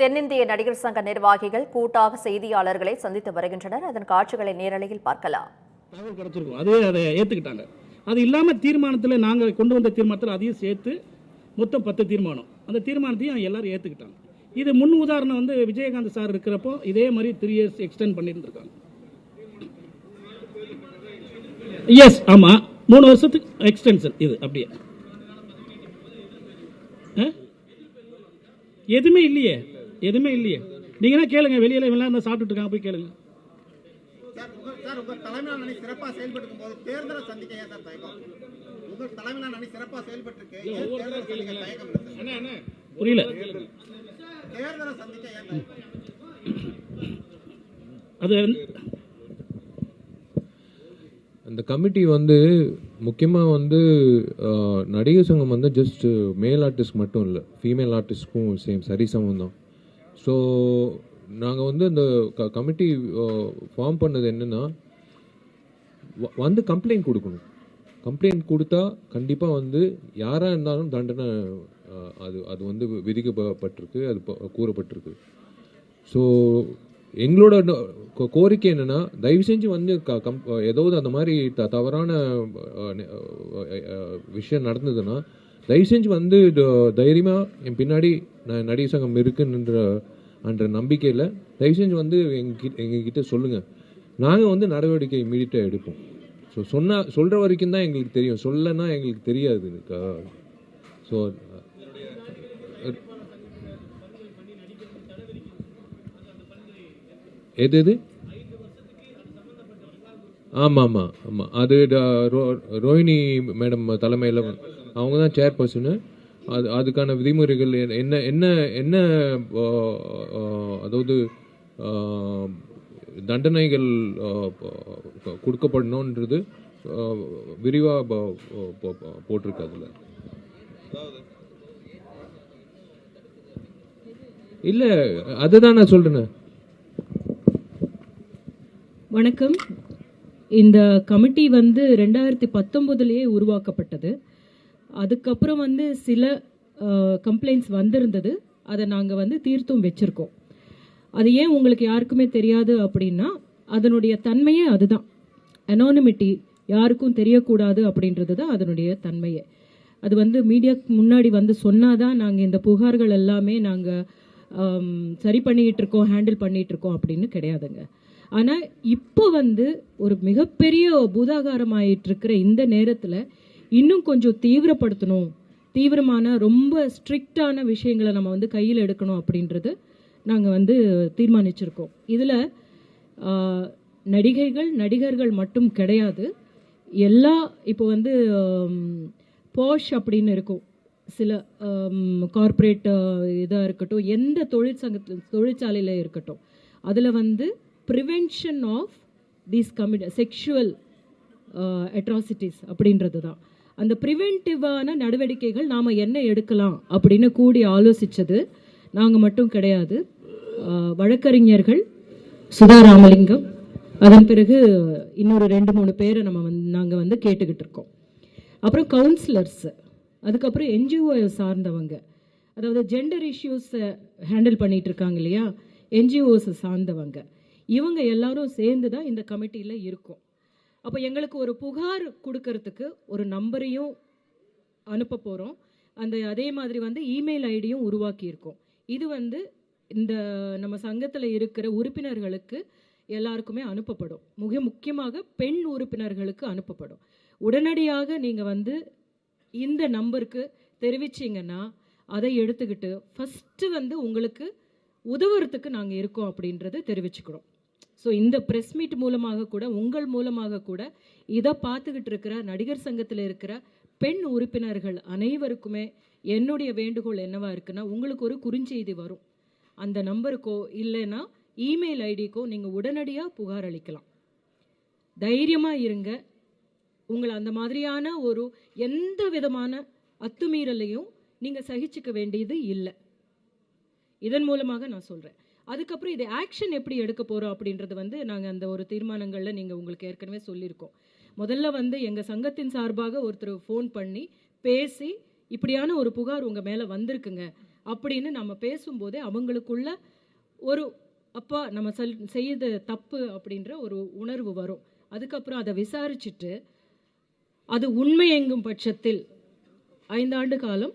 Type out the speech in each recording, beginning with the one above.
தென்னிந்திய நடிகர் சங்க நிர்வாகிகள் கூட்டாக செய்தியாளர்களை சந்தித்து வருகின்றனர். அதன் காட்சிகளை நேரலையில் பார்க்கலாம். தகவல் கிடச்சிருக்கும். அதே அதை ஏற்றுக்கிட்டாங்க அது இல்லாமல் தீர்மானத்தில் நாங்கள் கொண்டு வந்த தீர்மானத்தில் அதையும் சேர்த்து மொத்தம் பத்து தீர்மானம். அந்த தீர்மானத்தையும் எல்லாரும் ஏற்றுக்கிட்டாங்க இது முன் உதாரணம் வந்து விஜயகாந்த் சார் இருக்கிறப்போ இதே மாதிரி த்ரீ இயர்ஸ் எக்ஸ்டெண்ட் பண்ணியிருந்திருக்காங்க. எஸ் ஆமாம் மூணு வருஷத்துக்கு எக்ஸ்டென்ஷன் இது அப்படியே. எதுவுமே இல்லையே. எதுவுமே இல்லையே. நீங்கன்னா கேளுங்க வெளியில விளையாண்டு சாப்பிட்டுட்டு இருக்காங்க போய் கேளுங்க. புரியல. அது வந்து- அந்த கமிட்டி வந்து முக்கியமாக வந்து நடிகர் சங்கம் வந்து ஜஸ்ட் மேல் ஆர்டிஸ்ட் மட்டும் இல்லை ஃபீமேல் ஆர்டிஸ்ட்க்கும் சேம் சரிசமம் தான் ஸோ நாங்கள் வந்து அந்த க கமிட்டி ஃபார்ம் பண்ணது என்னென்னா வந்து கம்ப்ளைண்ட் கொடுக்கணும். கம்ப்ளைண்ட் கொடுத்தா கண்டிப்பாக வந்து யாராக இருந்தாலும் தண்டனை அது அது வந்து விதிக்கப்பட்டிருக்கு அது கூறப்பட்டிருக்கு. ஸோ எங்களோட கோ- கோரிக்கை என்னென்னா தயவு செஞ்சு வந்து க- கம் ஏதாவது அந்த மாதிரி த தவறான விஷயம் நடந்ததுன்னா தயவு செஞ்சு வந்து தைரியமாக என் பின்னாடி நான் நடிகர் சங்கம் இருக்குன்ற என்ற நம்பிக்கையில் தயவு செஞ்சு வந்து எங்ககிட்ட எங்ககிட்ட சொல்லுங்கள் நாங்கள் வந்து நடவடிக்கை இமீடியட்டாக எடுப்போம். ஸோ சொன்ன சொல்கிற வரைக்கும் தான் எங்களுக்கு தெரியும். சொல்லனா எங்களுக்கு தெரியாது ஸோ எது எது? ஆமாம் ஆமாம் ஆமாம் அது ட- ரோ- ரோஹிணி மேடம் தலைமையில் அவங்க தான் சேர்பர்சனு அது அதுக்கான விதிமுறைகள் என்ன- என்ன என்ன என்ன அதாவது தண்டனைகள் கொடுக்கப்படணுன்றது விரிவாக போட்டிருக்கு அதில். இல்லை அதுதான் நான் சொல்கிறேன் வணக்கம். இந்த கமிட்டி வந்து ரெண்டாயிரத்தி பத்தொம்போதுலேயே உருவாக்கப்பட்டது. அதுக்கப்புறம் வந்து சில கம்ப்ளைண்ட்ஸ் வந்திருந்தது. அதை நாங்கள் வந்து தீர்த்தும் வச்சுருக்கோம். அது ஏன் உங்களுக்கு யாருக்குமே தெரியாது அப்படின்னா அதனுடைய தன்மையே அதுதான். அனானிமிட்டி யாருக்கும் தெரியக்கூடாது அப்படின்றது தான் அதனுடைய தன்மையே. அது வந்து மீடியாவுக்கு முன்னாடி வந்து சொன்னாதான் நாங்கள் இந்த புகார்கள் எல்லாமே நாங்கள் சரி பண்ணிக்கிட்டு இருக்கோம் ஹேண்டில் பண்ணிகிட்டு இருக்கோம் அப்படின்னு கிடையாதுங்க. ஆனால் இப்போ வந்து ஒரு மிகப்பெரிய பூதாகாரமாயிட்டு இருக்கிற இந்த நேரத்தில் இன்னும் கொஞ்சம் தீவிரப்படுத்தணும். தீவிரமான ரொம்ப ஸ்ட்ரிக்டான விஷயங்களை நம்ம வந்து கையில் எடுக்கணும் அப்படின்றது நாங்கள் வந்து தீர்மானிச்சிருக்கோம். இதில் நடிகைகள் நடிகர்கள் மட்டும் கிடையாது. எல்லா இப்போ வந்து போஷ் அப்படின்னு இருக்கும். சில கார்ப்பரேட் இதாக இருக்கட்டும் எந்த தொழிற்சங்கத்தில் தொழிற்சாலையில் இருக்கட்டும். அதில் வந்து prevention of these commit sexual atrocities அப்படின்றது தான் அந்த ப்ரிவென்டிவான நடவடிக்கைகள் நாம் என்ன எடுக்கலாம் அப்படின்னு கூடி ஆலோசித்தது நாங்கள் மட்டும் கிடையாது. வழக்கறிஞர்கள் சுதா ராமலிங்கம் அதன் பிறகு இன்னொரு ரெண்டு மூணு பேரை நம்ம வந்து நாங்கள் வந்து கேட்டுக்கிட்டு இருக்கோம். அப்புறம் கவுன்சிலர்ஸு அதுக்கப்புறம் என்ஜிஓ சார்ந்தவங்க. அதாவது ஜெண்டர் இஷ்யூஸை ஹேண்டில் பண்ணிட்டு இருக்காங்க இல்லையா? என்ஜிஓஸை சார்ந்தவங்க. இவங்க எல்லாரும் சேர்ந்து தான் இந்த கமிட்டியில் இருக்கும். அப்போ எங்களுக்கு ஒரு புகார் கொடுக்கறதுக்கு ஒரு நம்பரையும் அனுப்ப போகிறோம் அந்த அதே மாதிரி வந்து இமெயில் ஐடியும் உருவாக்கியிருக்கோம். இது வந்து இந்த நம்ம சங்கத்தில் இருக்கிற உறுப்பினர்களுக்கு எல்லாருக்குமே அனுப்பப்படும். மிக முக்கியமாக பெண் உறுப்பினர்களுக்கு அனுப்பப்படும். உடனடியாக நீங்கள் வந்து இந்த நம்பருக்கு தெரிவிச்சீங்கன்னா அதை எடுத்துக்கிட்டு ஃபஸ்ட்டு வந்து உங்களுக்கு உதவுறதுக்கு நாங்கள் இருக்கோம் அப்படின்றத தெரிவிச்சுக்கிறோம். ஸோ இந்த ப்ரெஸ் மீட் மூலமாக கூட உங்கள் மூலமாக கூட இதை பார்த்துக்கிட்டு இருக்கிற நடிகர் சங்கத்தில் இருக்கிற பெண் உறுப்பினர்கள் அனைவருக்குமே என்னுடைய வேண்டுகோள் என்னவா இருக்குன்னா உங்களுக்கு ஒரு குறுஞ்செய்தி வரும். அந்த நம்பருக்கோ இல்லைன்னா இமெயில் ஐடிக்கோ நீங்கள் உடனடியாக புகார் அளிக்கலாம். தைரியமாக இருங்க. உங்களை அந்த மாதிரியான ஒரு எந்த விதமான அத்துமீறலையும் நீங்கள் சகிச்சுக்க வேண்டியது இல்லை. இதன் மூலமாக நான் சொல்கிறேன் அதுக்கப்புறம் இது ஆக்ஷன் எப்படி எடுக்க போகிறோம் அப்படின்றது வந்து நாங்கள் அந்த ஒரு தீர்மானங்களில் நீங்கள் உங்களுக்கு ஏற்கனவே சொல்லியிருக்கோம். முதல்ல வந்து எங்கள் சங்கத்தின் சார்பாக ஒருத்தர் ஃபோன் பண்ணி பேசி இப்படியான ஒரு புகார் உங்கள் மேலே வந்திருக்குங்க அப்படின்னு நம்ம பேசும்போதே அவங்களுக்குள்ள ஒரு அப்பா நம்ம செல் செய்யது தப்பு அப்படின்ற ஒரு உணர்வு வரும். அதுக்கப்புறம் அதை விசாரிச்சுட்டு அது உண்மை எங்கும் பட்சத்தில் ஐந்தாண்டு காலம்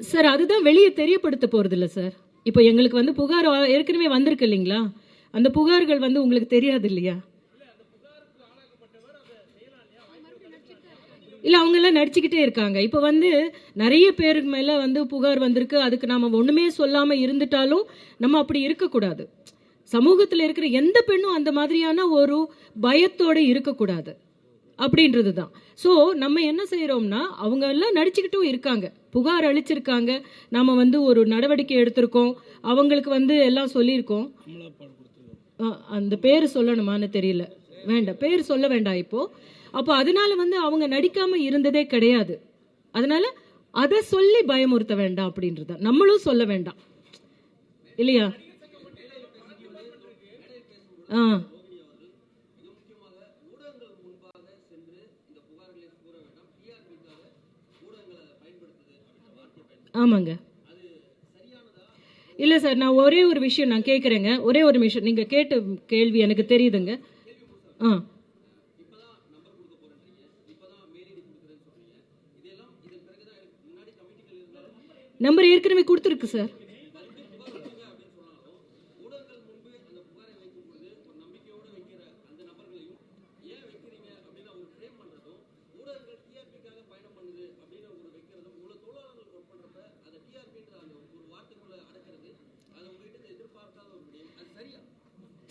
சார் அதுதான் வெளியே தெரியப்படுத்த போறது இல்லை சார். இப்போ எங்களுக்கு வந்து புகார் ஏற்கனவே வந்திருக்கு இல்லைங்களா? அந்த புகார்கள் வந்து உங்களுக்கு தெரியாது இல்லையா? இல்லை அவங்கெல்லாம் நடிச்சுக்கிட்டே இருக்காங்க. இப்போ வந்து நிறைய பேருக்கு மேலே வந்து புகார் வந்திருக்கு. அதுக்கு நாம் ஒன்றுமே சொல்லாமல் இருந்துட்டாலும் நம்ம அப்படி இருக்கக்கூடாது. சமூகத்தில் இருக்கிற எந்த பெண்ணும் அந்த மாதிரியான ஒரு பயத்தோடு இருக்கக்கூடாது. அப்படின்றது தான் ஸோ நம்ம என்ன செய்கிறோம்னா அவங்க எல்லாம் நடிச்சுக்கிட்டும் இருக்காங்க. புகார் அளிச்சிருக்காங்க. நம்ம வந்து ஒரு நடவடிக்கை எடுத்திருக்கோம். அவங்களுக்கு வந்து எல்லாம் சொல்லியிருக்கோம். ஆ, அந்த பேர் சொல்லணுமான்னு தெரியல. வேண்டாம். பேர் சொல்ல வேண்டாம் இப்போ. அப்போ அதனால வந்து அவங்க நடிக்காம இருந்ததே கிடையாது. அதனால அதை சொல்லி பயமுறுத்த வேண்டாம் அப்படின்றத நம்மளும் சொல்ல வேண்டாம். இல்லையா? ஆ. ஆமாங்க. இல்லை சார் நான் ஒரே ஒரு விஷயம் நான் கேட்குறேங்க ஒரே ஒரு விஷயம் நீங்கள் கேட்ட கேள்வி எனக்கு தெரியுதுங்க. ஆ. நம்பர் ஏற்கனவே கொடுத்துருக்கு சார்.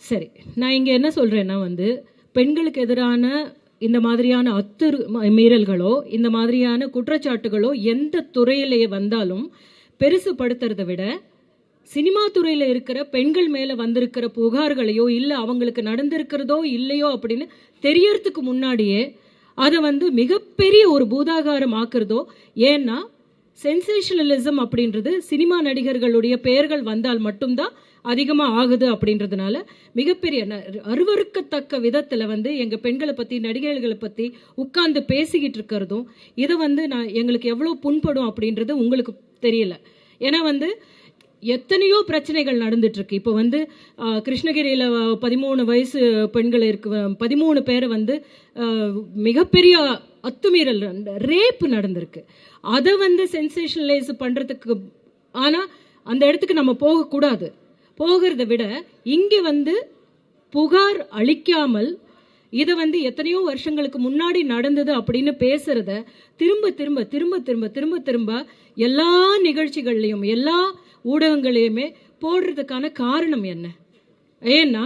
சரி நான் இங்கே என்ன சொல்கிறேன்னா வந்து பெண்களுக்கு எதிரான இந்த மாதிரியான அத்துரு மீறல்களோ இந்த மாதிரியான குற்றச்சாட்டுகளோ எந்த துறையிலேயே வந்தாலும் பெருசுப்படுத்துறதை விட சினிமா துறையில் இருக்கிற பெண்கள் மேலே வந்திருக்கிற புகார்களையோ இல்லை அவங்களுக்கு நடந்திருக்கிறதோ இல்லையோ அப்படின்னு தெரியறதுக்கு முன்னாடியே அதை வந்து மிகப்பெரிய ஒரு பூதாகாரம் ஆக்குறதோ ஏன்னா சென்சேஷனலிசம் அப்படின்றது சினிமா நடிகர்களுடைய பெயர்கள் வந்தால் மட்டும்தான் அதிகமாக ஆகுது அப்படின்றதுனால மிகப்பெரிய ந- விதத்தில் வந்து எங்கள் பெண்களை பற்றி நடிகைகளை பற்றி உட்கார்ந்து பேசிக்கிட்டு இருக்கிறதும் இதை வந்து நான் எங்களுக்கு எவ்வளோ புண்படும் அப்படின்றது உங்களுக்கு தெரியல. ஏன்னா வந்து எத்தனையோ பிரச்சனைகள் நடந்துட்டு இருக்கு இப்போ வந்து கிருஷ்ணகிரியில் பதிமூணு வயசு பெண்கள் இருக்கு பதிமூணு பேரை வந்து மிகப்பெரிய அத்துமீறல் ரேப் நடந்திருக்கு. அதை வந்து சென்சேஷனலைஸ் பண்ணுறதுக்கு ஆனால் அந்த இடத்துக்கு நம்ம போகக்கூடாது. போகிறத விட இங்கே வந்து புகார் அளிக்காமல் இதை வந்து எத்தனையோ வருஷங்களுக்கு முன்னாடி நடந்தது அப்படின்னு பேசுறத திரும்ப திரும்ப திரும்ப திரும்ப திரும்ப திரும்ப எல்லா நிகழ்ச்சிகள்லையும் எல்லா ஊடகங்களையுமே போடுறதுக்கான காரணம் என்ன? ஏன்னா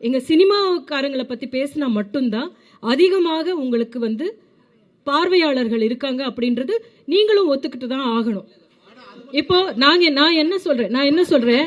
எங்கள் சினிமாக்காரங்களை பற்றி பேசினா மட்டும்தான் அதிகமாக உங்களுக்கு வந்து பார்வையாளர்கள் இருக்காங்க அப்படின்றது நீங்களும் ஒத்துக்கிட்டு தான் ஆகணும். இப்போ நாங்கள் நான் என்ன சொல்கிறேன் நான் என்ன சொல்கிறேன்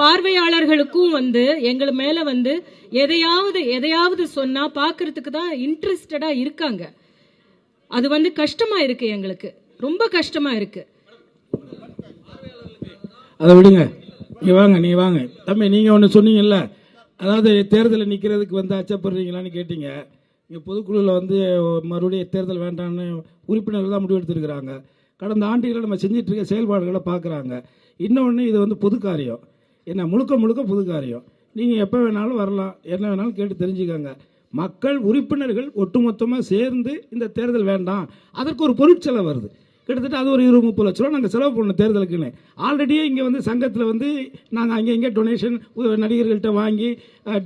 பார்வையாளர்களுக்கும் வந்து எங்கள் மேல வந்து எதையாவது எதையாவது சொன்னா பார்க்கிறதுக்கு தான் இன்ட்ரெஸ்டடா இருக்காங்க. அது வந்து கஷ்டமா இருக்கு எங்களுக்கு. ரொம்ப கஷ்டமா இருக்கு. அதை விடுங்க. நீ வாங்க நீ வாங்க. தம்பி நீங்கள் ஒன்று சொன்னீங்கல்ல? அதாவது தேர்தலில் நிற்கிறதுக்கு வந்து அச்சப்படுறீங்களான்னு கேட்டீங்க. இங்கே பொதுக்குழுவில் வந்து மறுபடியும் தேர்தல் வேண்டாம்னு உறுப்பினர்கள் தான் முடிவெடுத்திருக்கிறாங்க கடந்த ஆண்டுகளில் நம்ம செஞ்சிட்ருக்க செயல்பாடுகளை பார்க்குறாங்க இன்னொன்று இது வந்து பொது காரியம். என்ன முழுக்க முழுக்க புது காரியம். நீங்கள் எப்போ வேணாலும் வரலாம். என்ன வேணாலும் கேட்டு தெரிஞ்சுக்கோங்க. மக்கள் உறுப்பினர்கள் ஒட்டுமொத்தமாக சேர்ந்து இந்த தேர்தல் வேண்டாம். அதற்கு ஒரு பொருட்செலவு வருது. கிட்டத்தட்ட அது ஒரு இருபது முப்பது லட்ச ரூபா நாங்கள் செலவு பண்ணணும் தேர்தலுக்குன்னு. ஆல்ரெடியே இங்கே வந்து சங்கத்தில் வந்து நாங்கள் அங்கே இங்கே டொனேஷன் நடிகர்கள்ட்ட வாங்கி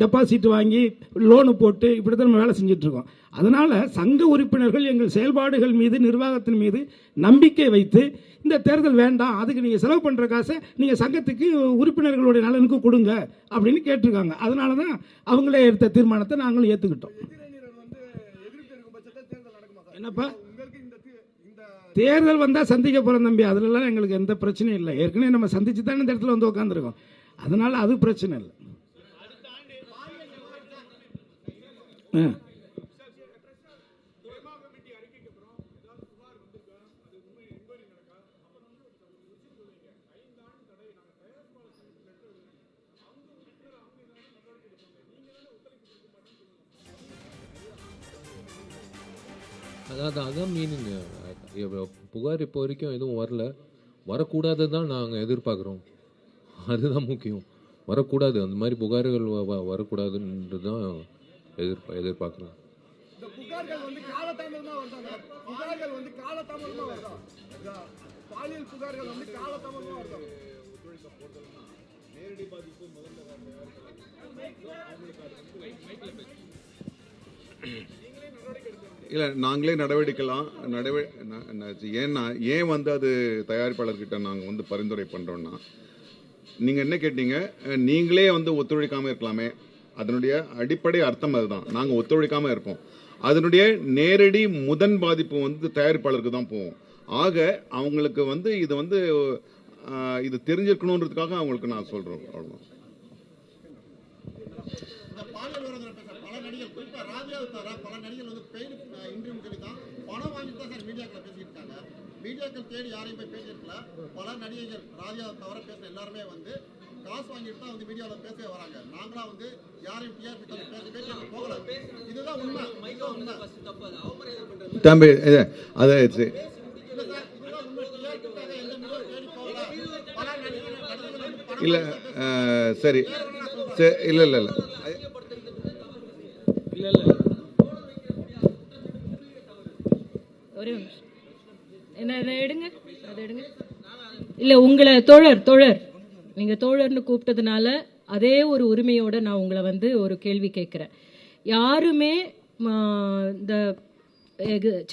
டெபாசிட் வாங்கி லோனு போட்டு இப்படி தான் நம்ம வேலை செஞ்சிட்ருக்கோம். அதனால் சங்க உறுப்பினர்கள் எங்கள் செயல்பாடுகள் மீது நிர்வாகத்தின் மீது நம்பிக்கை வைத்து இந்த தேர்தல் வேண்டாம். அதுக்கு நீங்கள் செலவு பண்ணுற காசை நீங்கள் சங்கத்துக்கு உறுப்பினர்களுடைய நலனுக்கு கொடுங்க அப்படின்னு கேட்டிருக்காங்க. அதனால தான் அவங்களே எடுத்த தீர்மானத்தை நாங்களும் ஏற்றுக்கிட்டோம் என்னப்பா? தேர்தல் வந்தால் சந்திக்க போகிறோம் தம்பி. அதுலலாம் எங்களுக்கு எந்த பிரச்சனையும் இல்லை. ஏற்கனவே நம்ம சந்திச்சு தானே இந்த இடத்துல வந்து உட்காந்துருக்கோம் அதனால் அது பிரச்சனை இல்லை. ஆ. அதாவது அதான் மீனிங் புகார் இப்போ வரைக்கும் எதுவும் வரல. வரக்கூடாது தான் நாங்கள் எதிர்பார்க்குறோம். அதுதான் முக்கியம். வரக்கூடாது. அந்த மாதிரி புகார்கள் வ- வ- வரக்கூடாதுன்றது தான் எதிர்பா எதிர்பார்க்குறோம். இந்த இல்லை நாங்களே நடவடிக்கலாம் நடவடி ஏன்னா ஏன் வந்து அது தயாரிப்பாளர்கிட்ட நாங்கள் வந்து பரிந்துரை பண்ணுறோன்னா நீங்கள் என்ன கேட்டீங்க? நீங்களே வந்து ஒத்துழைக்காமல் இருக்கலாமே. அதனுடைய அடிப்படை அர்த்தம் அதுதான். நாங்கள் ஒத்துழைக்காமல் இருப்போம். அதனுடைய நேரடி முதன் பாதிப்பு வந்து தயாரிப்பாளருக்கு தான் போகும். ஆக அவங்களுக்கு வந்து இது வந்து இது தெரிஞ்சிருக்கணுன்றதுக்காக அவங்களுக்கு நான் சொல்கிறோம் அவ்வளோ இந்த பாலியல் விரோதம் பேச பல நடிகர் ராஜாவை தவிர பல நடிகர் வந்து பெய்டு இன்டர்வியூ சொல்லி தான் பணம் வாங்கிட்டு தான் சார் மீடியாக்களை பேசிட்டு இருக்காங்க மீடியாக்கள் தேடி யாரையும் போய் பேசியிருக்கல. பல நடிகைகள் ராஜாவை தவிர பேசுன எல்லாருமே வந்து காசு வாங்கிட்டு தான் வந்து மீடியாவில் பேசவே வராங்க. நாங்களா வந்து யாரையும் டிஆர்பி பேச பேச போகல. இதுதான் உண்மை. இதுதான் உண்மை. தம்பி அது. இல்ல. சார். நடிகர்கள் நடிகர்கள் இல்லை இல்லை இல்லை இல்லை இல்லை. ஒரே ஒரு நிமிஷம். என்ன அதை எடுங்க? அதை எடுங்க. இல்லை உங்களை தோழர் தோழர். நீங்கள் தோழர்னு கூப்பிட்டதுனால அதே ஒரு உரிமையோடு நான் உங்களை வந்து ஒரு கேள்வி கேட்குறேன். யாருமே இந்த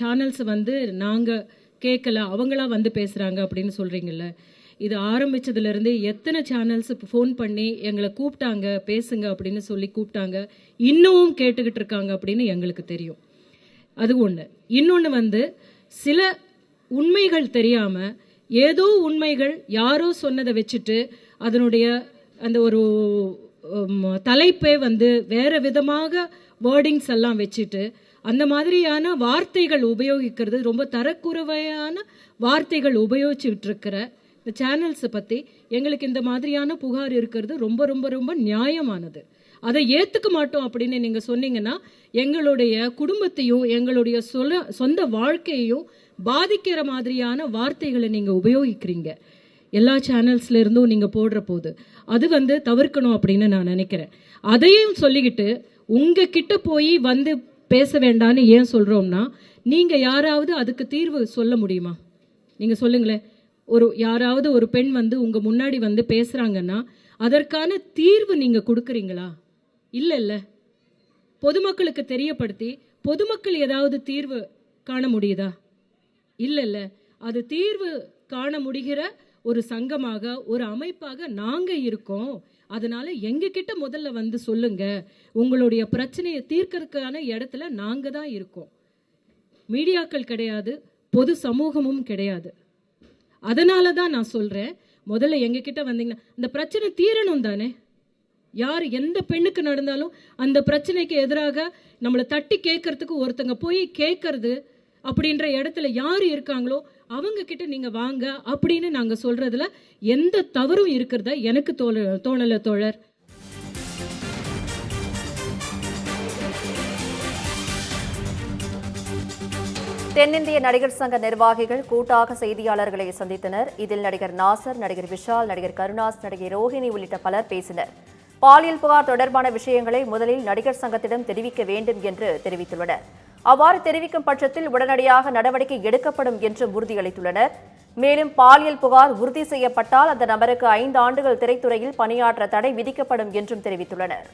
சேனல்ஸ் வந்து நாங்கள் கேட்கல அவங்களா வந்து பேசுகிறாங்க அப்படின்னு சொல்கிறீங்கல்ல இது ஆரம்பித்ததுலேருந்து எத்தனை சேனல்ஸ் ஃபோன் பண்ணி எங்களை கூப்பிட்டாங்க பேசுங்க அப்படின்னு சொல்லி கூப்பிட்டாங்க இன்னமும் கேட்டுக்கிட்டு இருக்காங்க அப்படின்னு எங்களுக்கு தெரியும். அது ஒன்று இன்னொன்று வந்து சில உண்மைகள் தெரியாம ஏதோ உண்மைகள் யாரோ சொன்னதை வச்சுட்டு அதனுடைய அந்த ஒரு தலைப்பே வந்து வேற விதமாக வேர்டிங்ஸ் எல்லாம் வச்சுட்டு அந்த மாதிரியான வார்த்தைகள் உபயோகிக்கிறது ரொம்ப தரக்குறைவையான வார்த்தைகள் உபயோகிச்சுட்டு இருக்கிற இந்த சேனல்ஸை பற்றி எங்களுக்கு இந்த மாதிரியான புகார் இருக்கிறது ரொம்ப ரொம்ப ரொம்ப நியாயமானது. அதை ஏற்றுக்க மாட்டோம் அப்படின்னு நீங்கள் சொன்னீங்கன்னா எங்களுடைய குடும்பத்தையும் எங்களுடைய சொல சொந்த வாழ்க்கையையும் பாதிக்கிற மாதிரியான வார்த்தைகளை நீங்கள் உபயோகிக்கிறீங்க. எல்லா சேனல்ஸ்ல இருந்தும் போடுற போது. அது வந்து தவிர்க்கணும் அப்படின்னு நான் நினைக்கிறேன். அதையும் சொல்லிக்கிட்டு உங்க கிட்ட போய் வந்து பேச வேண்டாம்னு ஏன் சொல்கிறோம்னா நீங்கள் யாராவது அதுக்கு தீர்வு சொல்ல முடியுமா? நீங்கள் சொல்லுங்களேன். ஒரு யாராவது ஒரு பெண் வந்து உங்கள் முன்னாடி வந்து பேசுகிறாங்கன்னா அதற்கான தீர்வு நீங்கள் கொடுக்குறீங்களா? இல்ல இல்ல. பொதுமக்களுக்கு தெரியப்படுத்தி பொதுமக்கள் ஏதாவது தீர்வு காண முடியுதா? இல்ல இல்ல. அது தீர்வு காண முடிகிற ஒரு சங்கமாக ஒரு அமைப்பாக நாங்க இருக்கோம். அதனால எங்க கிட்ட முதல்ல வந்து சொல்லுங்க. உங்களுடைய பிரச்சனையை தீர்க்கறதுக்கான இடத்துல நாங்க தான் இருக்கோம். மீடியாக்கள் கிடையாது பொது சமூகமும் கிடையாது. அதனால தான் நான் சொல்றேன். முதல்ல எங்க கிட்ட வந்தீங்கன்னா இந்த பிரச்சனை தீரணும் தானே? யார் எந்த பெண்ணுக்கு நடந்தாலும் அந்த பிரச்சனைக்கு எதிராக நம்மளை தட்டி கேட்கறதுக்கு ஒருத்தங்க போய் கேட்கறது அப்படின்ற இடத்துல யார் இருக்காங்களோ அவங்க கிட்ட நீங்க வாங்க அப்படின்னு நாங்க சொல்றதுல எந்த தவறும் இருக்கிறதா எனக்கு தோழ தோணல தோழர். தென்னிந்திய நடிகர் சங்க நிர்வாகிகள் கூட்டாக செய்தியாளர்களை சந்தித்தனர். இதில் நடிகர் நாசர் நடிகர் விஷால் நடிகர் கருணாஸ் நடிகை ரோஹிணி உள்ளிட்ட பலர் பேசினர். பாலியல் புகார் தொடர்பான விஷயங்களை முதலில் நடிகர் சங்கத்திடம் தெரிவிக்க வேண்டும் என்று தெரிவித்துள்ளனர். அவ்வாறு தெரிவிக்கும் பட்சத்தில் உடனடியாக நடவடிக்கை எடுக்கப்படும் என்றும் உறுதியளித்துள்ளனர். மேலும் பாலியல் புகார் உறுதி செய்யப்பட்டால் அந்த நபருக்கு ஐந்து ஆண்டுகள் திரைத்துறையில் பணியாற்ற தடை விதிக்கப்படும் என்றும் தெரிவித்துள்ளனர்.